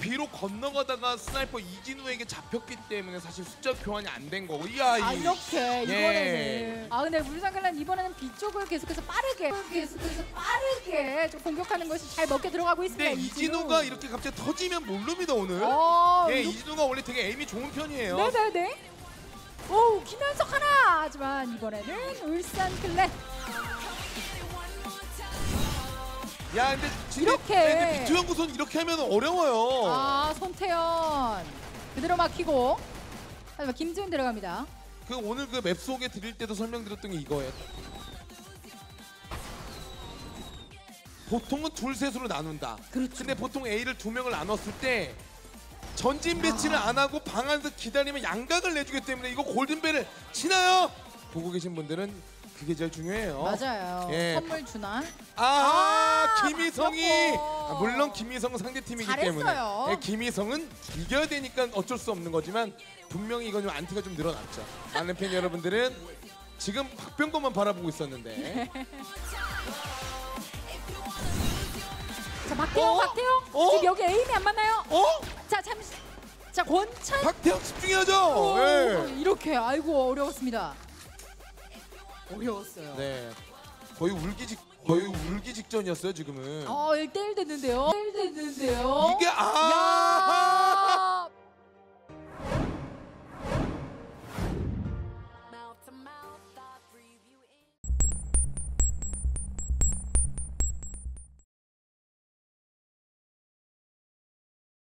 뒤로 건너가다가 스나이퍼 이진우에게 잡혔기 때문에 사실 숫자 교환이 안 된 거고 이야 아 이 이렇게 예. 이번에는 아 근데 물상글란 이번에는 B 쪽을 계속해서 빠르게 계속해서 빠르게 좀 공격하는 것이 잘 먹게 들어가고 있습니다. 근데 이진우가 이렇게 갑자기 터지면 모릅니다 오늘 어, 예 이거- 이진우가 원래 되게 에임이 좋은 편이에요 네네네. 오 김현석 하나 하지만 이번에는 울산 클랜 야 근데 이렇게. 근데 비투 연구소는 이렇게 하면 어려워요 아 손태연 그대로 막히고 하지만 김지훈 들어갑니다. 그 오늘 그맵 속에 드릴 때도 설명드렸던 게 이거예요. 보통은 둘 셋으로 나눈다. 그렇죠. 근데 보통 A를 두 명을 나눴을 때 전진 배치를 안 하고 방 안에서 기다리면 양각을 내주기 때문에 이거 골든벨을 치나요? 보고 계신 분들은 그게 제일 중요해요. 맞아요. 예. 선물 주나? 아, 아, 김희성이. 아, 물론 김희성은 상대팀이기 잘했어요. 때문에 예, 김희성은 이겨야 되니까 어쩔 수 없는 거지만 분명히 이건 좀 안티가 좀 늘어났죠. 많은 팬 여러분들은 지금 박병건만 바라보고 있었는데 자 박태영 어? 박태영 어? 지금 여기 에임이 안 맞나요? 어? 자 잠시 자 권찬 박태영 집중해야죠. 오, 예. 이렇게 아이고 어려웠습니다. 어려웠어요. 네. 거의 울기 직 거의 울기 직전이었어요 지금은. 어 1대1 됐는데요. 1대1 됐는데요. 이게 아